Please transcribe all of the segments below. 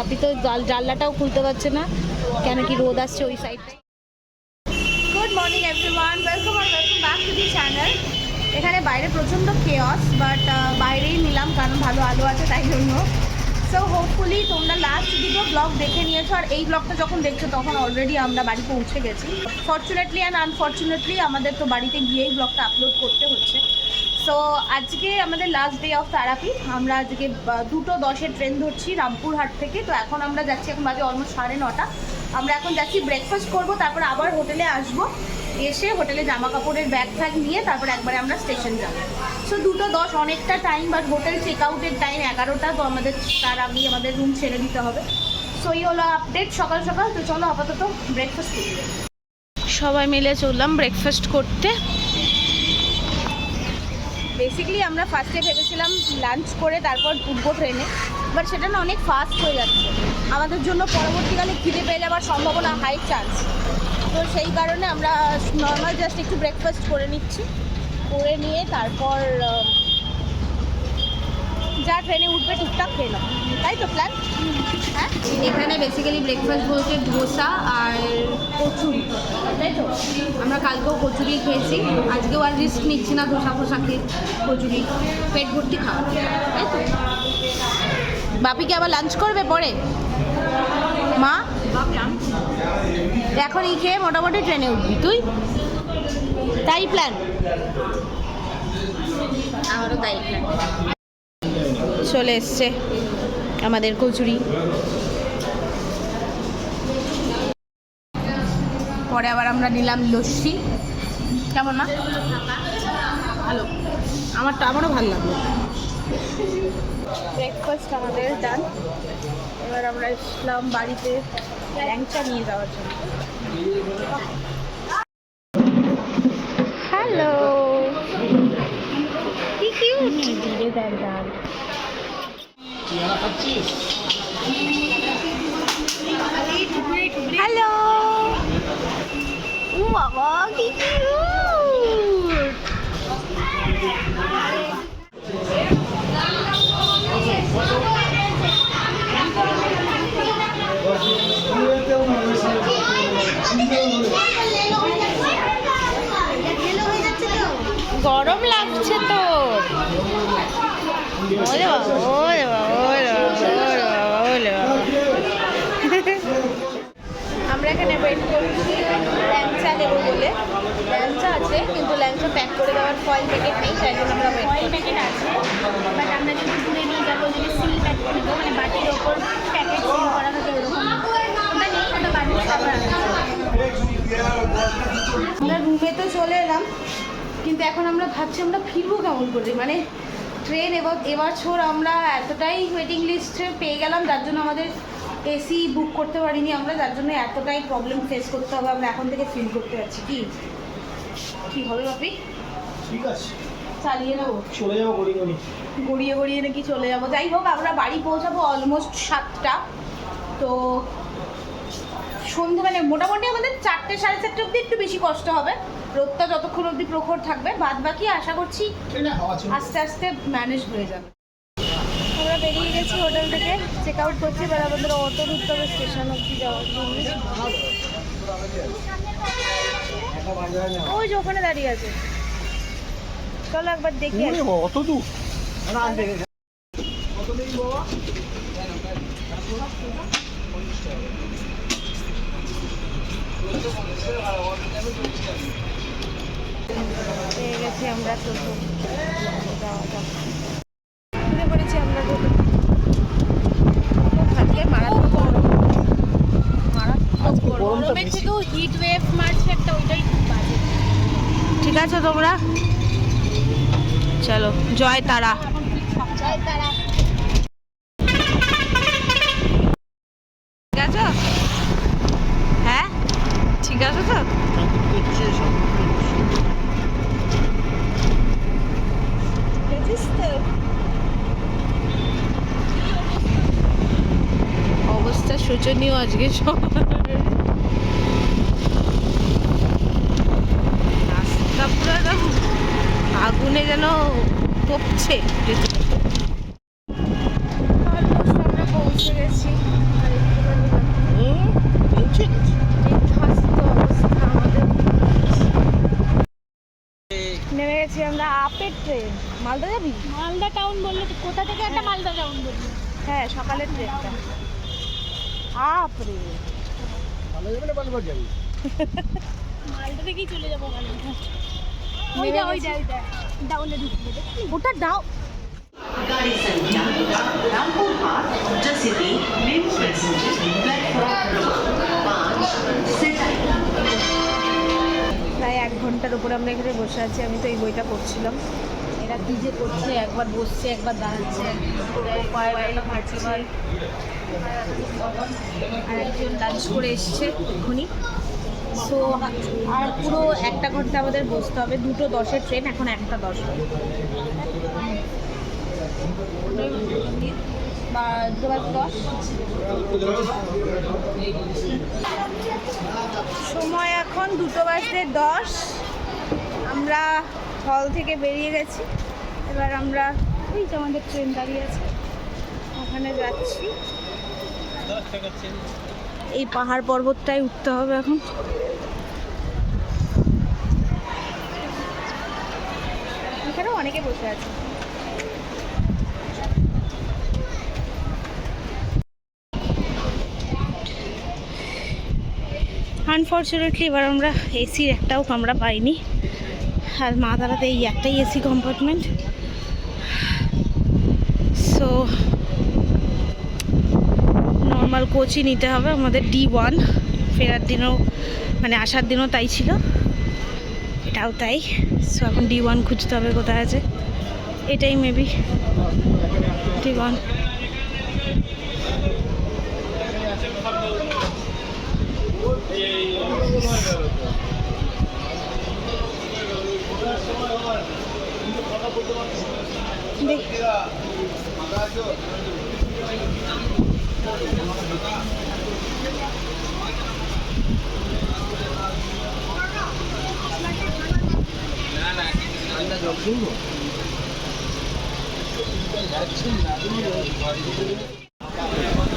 আপনি তো জানলাটাও খুলতে পারছে না। কেন কি রোদ আসছে ওই সাইডটাই good morning everyone welcome R welcome back to the channel এখানে বাইরে প্রচণ্ড কেয়স বাট বাইরেই নিলাম, কারণ ভালো আলো আছে তাই জন্য। সো হোপফুলি তোমরা লাস্ট দুটো ব্লগ দেখে নিয়েছো, আর এই ব্লগটা যখন দেখছ, তখন অলরেডি আমরা বাড়ি পৌঁছে গেছি। ফর্চুনেটলি অ্যান্ড আনফর্চুনেটলি আমাদের তো বাড়িতে গিয়েই ব্লগটা আপলোড করতে হচ্ছে। সো আজকে আমাদের লাস্ট ডে অফ তারাপীঠ। আমরা আজকে দুটো দশের ট্রেন ধরছি রামপুরহাট থেকে। তো এখন আমরা যাচ্ছি, এখন বাজে অলমোস্ট সাড়ে নটা। আমরা এখন যাচ্ছি ব্রেকফাস্ট করব, তারপর আবার হোটেলে আসব। এসে হোটেলে জামা কাপড়ের ব্যাগ ফ্যাগ নিয়ে তারপর একবারে আমরা স্টেশন যাব। সো দুটো দশ, অনেকটা টাইম বাট হোটেল চেক আউটের টাইম এগারোটা। তো আমাদের, তার আগেই আমাদের রুম ছেড়ে দিতে হবে। সো এই হলো আপডেট সকাল সকাল। তো চলো আপাতত ব্রেকফাস্ট করি। সবাই মিলে চললাম ব্রেকফাস্ট করতে। বেসিক্যালি আমরা ফার্স্টে ভেবেছিলাম লাঞ্চ করে তারপর উঠবো ট্রেনে বাট সেটা না অনেক ফাস্ট হয়ে যাচ্ছে। আমাদের জন্য পরবর্তীকালে খিদে পেয়ে যাওয়ার সম্ভাবনা হাই চান্স তো সেই কারণে আমরা নর্মাল জাস্ট একটু ব্রেকফাস্ট করে নিচ্ছি। করে নিয়ে তারপর যা ট্রেনে উঠবে টুকটাক খেয়ে নেব তাই তো প্ল্যান হ্যাঁ? এখানে বেসিক্যালি ব্রেকফাস্ট বলতে ধোসা আর কচুরি। তাই তো? আমরা কালকেও কচুরি খেয়েছি। আজকেও আর রিস্ক নিচ্ছি না ধোসা ফোসা খেয়ে কচুরি। পেট ভর্তি খাওয়া। তাই তো? বাপিকে আবার লাঞ্চ করবে পরে? মা? এখন এই খেয়ে মোটামুটি ট্রেনে উঠবি। তুই? তাই প্ল্যান আমারও তাই প্ল্যান চলে এসছে আমাদের কচুরি। পরে আবার আমরা নিলাম লস্যি। কেমন না ভালো। আমারটা আমারও ভালো লাগল। ব্রেকফাস্ট আমাদের ডান এবার আমরা ইসলাম বাড়িতে ল্যাংচা নিয়ে যাওয়ার জন্য হ্যালো কি কিউট ধীরে দেখ ডাল হ্যালো ও বাবা কি গরম লাগছে তো। ওরে বাবা ওরে বাবা ওরে বাবা ওরে বাবা আমরা এখানে ওয়েট করছি ল্যাংচা নেব বলে। ল্যাংচা আছে কিন্তু ল্যাংচা প্যাক করে দেওয়ার ফয়েল প্যাকেট নেই তাই জন্য আমরা ফয়েল প্যাকেট আছে বাট আমরা যদি ঘুরে নিয়ে যাব যদি সিল প্যাক করে দেবো মানে বাটির ওপর প্যাকেট সিল করা থাকে ওরকম ওটা নেই ওটা বাড়ির খাবার আমরা রুমে তো চলে এলাম কিন্তু এখন আমরা ভাবছি আমরা ফিরবো কেমন করে? মানে ট্রেন এবার এবছর আমরা এতটাই ওয়েটিং লিস্টে পেয়ে গেলাম যার জন্য আমাদের এসি বুক করতে পারিনি আমরা যার জন্য এতটাই প্রবলেম ফেস করতে হবে আমরা এখন থেকে ফিল করতে পারছি কি? কি হবে বাপি? ঠিক আছে। চালিয়ে নেব। চলে যাব গড়ি গড়ি গড়িয়ে গড়িয়ে নাকি চলে যাব। যাই হোক আমরা বাড়ি পৌঁছাবো অলমোস্ট সাতটা। তো সন্ধে মানে মোটামুটি আমাদের চারটে সাড়ে চারটে অবধি একটু বেশি কষ্ট হবে। রোদটা যতক্ষণ অবধি প্রখর থাকবে বাদ বাকি আশা করছি আস্তে আস্তে ম্যানেজ হয়ে যাবে। বেরিয়ে গেছি হোটেল থেকে। চেক আউট করছি এবার আমাদের অটো ঢুকতে হবে স্টেশন অবধি যাওয়ার জন্য। ওই যে ওখানে দাঁড়িয়ে আছে। চলো একবার দেখি। অত দূর। পেয়ে গেছি আমরা টোটো যাওয়া যাক ঘুরে পড়েছি আমরা টোটো আজকে মারাত্মক গরম মারাত্মক আজকে গরম। গরমটা গরমের বেশি। থেকেও হিট ওয়েভ মারছে একটা ওইটাই খুব বাজে ঠিক আছে তোমরা? চলো জয় তারা। জয় তারা ঠিক আছে হ্যাঁ? ঠিক আছে তো? দেখছিস তো? অবস্থা শোচনীয় আজকে সব রাস্তা পুরো একদম আগুনে যেন আমরা পৌঁছে গেছি নেমে গেছি আমরা আপের ট্রেন মালদা যাবি? মালদা টাউন বললে কোথা থেকে একটা মালদা টাউন বললি? হ্যাঁ সকালের ট্রেনটা আপ রে মালদা থেকেই চলে যাব ডাউ প্রায় এক ঘণ্টার উপরে আমরা এখানে বসে আছি আমি তো এই বইটা পড়ছিলাম। এরা কি যে করছে একবার বসছে একবার দাঁড়াচ্ছে আর একজন ডান্স করে এসছে এক্ষুনি। সো, আর পুরো একটা ঘণ্টা আমাদের বসতে হবে। দুটো দশের ট্রেন এখন একটা দশ। বা দশ। সময় এখন দুটো বাজতে দশ। আমরা হল থেকে বেরিয়ে গেছি। এবার আমরা ওই যে আমাদের ট্রেন দাঁড়িয়ে আছে। ওখানে যাচ্ছি। এই পাহাড় পর্বতটাই উঠতে হবে এখন। এখানেও অনেকে বসে আছে। আনফর্চুনেটলি এবার আমরা এসির একটাও কামরা পাইনি। আর মা তারাতে এই একটাই এসি কম্পার্টমেন্ট সো নর্মাল কোচই নিতে হবে, আমাদের ডি ওয়ান ফেরার দিনও মানে আসার দিনও তাই ছিল। এটাও তাই। সো এখন ডি ওয়ান খুঁজতে হবে কোথায় আছে। এটাই মেবি ডি ওয়ান দেখ।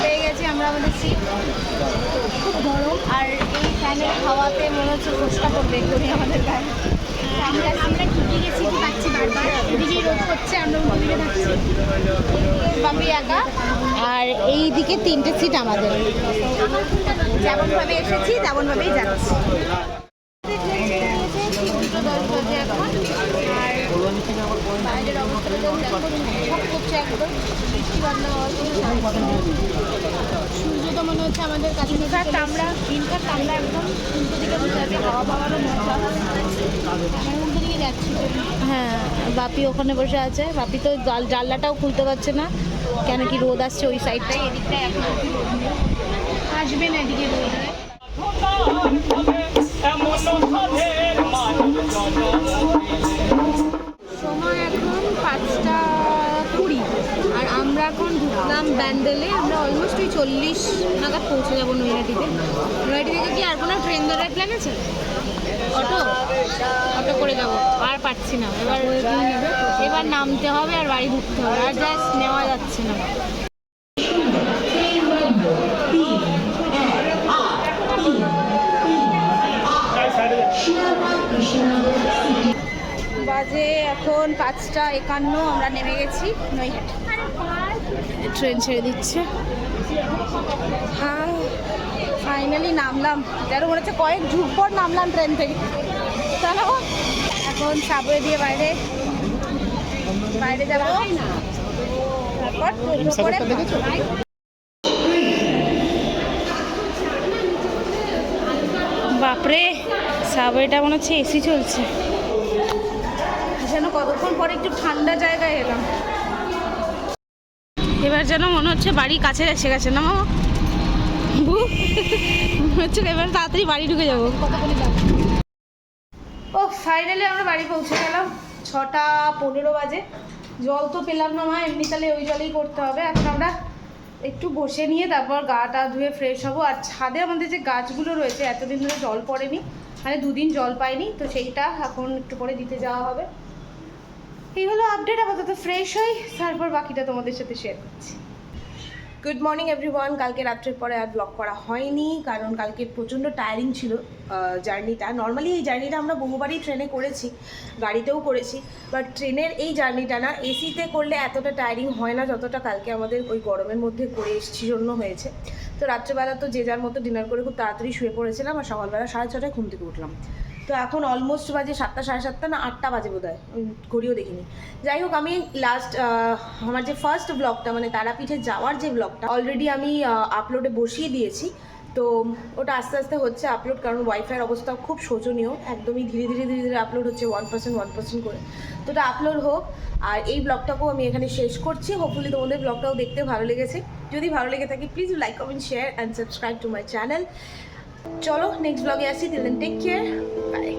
পেয়ে গেছি আমরা আমাদের সিট খুব গরম, আর এই ফ্যানের হাওয়াতে মনে হচ্ছে ফুসকা করবে আমাদের গায়ে আমরা আমরা ঢুকে গেছি পাচ্ছি বারবার। এদিকে রোদ করছে আমরা উল্টো থাকছি। বাপি একা। আর এই দিকে তিনটে সিট আমাদের। যেমনভাবে এসেছি তেমন ভাবেই যাচ্ছি দুটো দশ বাজে এখন। আর বাইরের অবস্থাটা দেখো সব করছে একদম বৃষ্টি বাদলা হওয়ার কোনো সূর্য তো মনে হচ্ছে আমাদের কাছে ইনফ্যাক্ট আমরা ইনফ্যাক্ট আমরা একদম উল্টো দিকে বসে আছি হাওয়া পাওয়ারও মজা। উল্টো দিকে যাচ্ছি হ্যাঁ বাপি ওখানে বসে আছে। বাপি তো জানলাটাও খুলতে পারছে না। কেন কি রোদ আসছে ওই সাইডটাই এখন। নেই। আসবে না এদিকে রোদ। সময় এখন পাঁচটা কুড়ি আর আমরা এখন ঢুকলাম ব্যান্ডেলে আমরা অলমোস্ট ওই চল্লিশ নাগাদ পৌঁছে যাব নৈহাটিতে নৈহাটি থেকে কি আর কোনো ট্রেন ধরার প্ল্যান আছে অটো অটো করে যাব আর পারছি না এবার এবার নামতে হবে আর বাড়ি ঢুকতে হবে আর জাস্ট নেওয়া যাচ্ছে না বাজে এখন পাঁচটা একান্ন আমরা নেমে গেছি নৈহাটি। ট্রেন ছেড়ে দিচ্ছে। হ্যাঁ ফাইনালি নামলাম। যেন মনে হচ্ছে কয়েক যুগ পর নামলাম ট্রেন থেকে। চলো এখন সাবওয়ে দিয়ে বাইরে। বাইরে যাব। তারপর করে বাপরে সাবওয়েটা মনে হচ্ছে এসি চলছে। পরে একটু ঠান্ডা জায়গায় এলাম। এবার যেন মনে হচ্ছে বাড়ি কাছে এসে গেছে না মামা? মনে হচ্ছে এবার তাড়াতাড়ি বাড়ি ঢুকে যাব। ও ফাইনালি আমরা বাড়ি পৌঁছে গেলাম। ছটা পনেরো বাজে। জল তো পেলাম না মা, এমনি তাহলে ওই জলেই করতে হবে। এখন আমরা একটু বসে নিয়ে তারপর গাটা ধুয়ে ফ্রেশ হব। আর ছাদে আমাদের যে গাছগুলো রয়েছে, এতদিন ধরে জল পড়েনি। মানে দুদিন জল পাইনি, তো সেইটা এখন একটু পরে দিতে যাওয়া হবে। এই হলো আপডেট আপাতত ফ্রেশ হই, তারপর বাকিটা তোমাদের সাথে শেয়ার করছি। গুড মর্নিং এভরিওয়ান কালকে রাত্রের পরে আর ব্লগ করা হয়নি, কারণ কালকে প্রচণ্ড টায়ারিং ছিল জার্নিটা নর্মালি এই জার্নিটা আমরা বহুবারই ট্রেনে করেছি, গাড়িতেও করেছি বাট ট্রেনের এই জার্নিটা না এসিতে করলে এতটা টায়ারিং হয় না, যতটা কালকে আমাদের ওই গরমের মধ্যে করে এসছি, জন্য হয়েছে। তো রাত্রেবেলা তো যে যার মতো ডিনার করে খুব তাড়াতাড়ি শুয়ে পড়েছিলাম আর সকালবেলা সাড়ে ছটায় ঘুম থেকে উঠলাম। তো এখন অলমোস্ট বাজে সাতটা, সাড়ে সাতটা না আটটা বাজে বোধ হয় ঘড়িও দেখিনি। যাই হোক, আমি লাস্ট আমার যে ফার্স্ট ব্লগটা মানে তারাপীঠে যাওয়ার যে ব্লগটা অলরেডি আমি আপলোডে বসিয়ে দিয়েছি। তো ওটা আস্তে আস্তে হচ্ছে আপলোড কারণ ওয়াইফাইয়ের অবস্থা খুব শোচনীয়, একদমই ধীরে ধীরে ধীরে ধীরে আপলোড হচ্ছে ওয়ান পার্সেন্ট ওয়ান পার্সেন্ট করে। তো ওটা আপলোড হোক, আর এই ব্লগটাকেও আমি এখানে শেষ করছি। হোপফুলি তোমাদের ব্লগটাও দেখতে ভালো লেগেছে। যদি ভালো লেগে থাকে please like comment share and subscribe to my channel চলো নেক্সট ব্লগে আসি দিলেন টেক কেয়ার বাই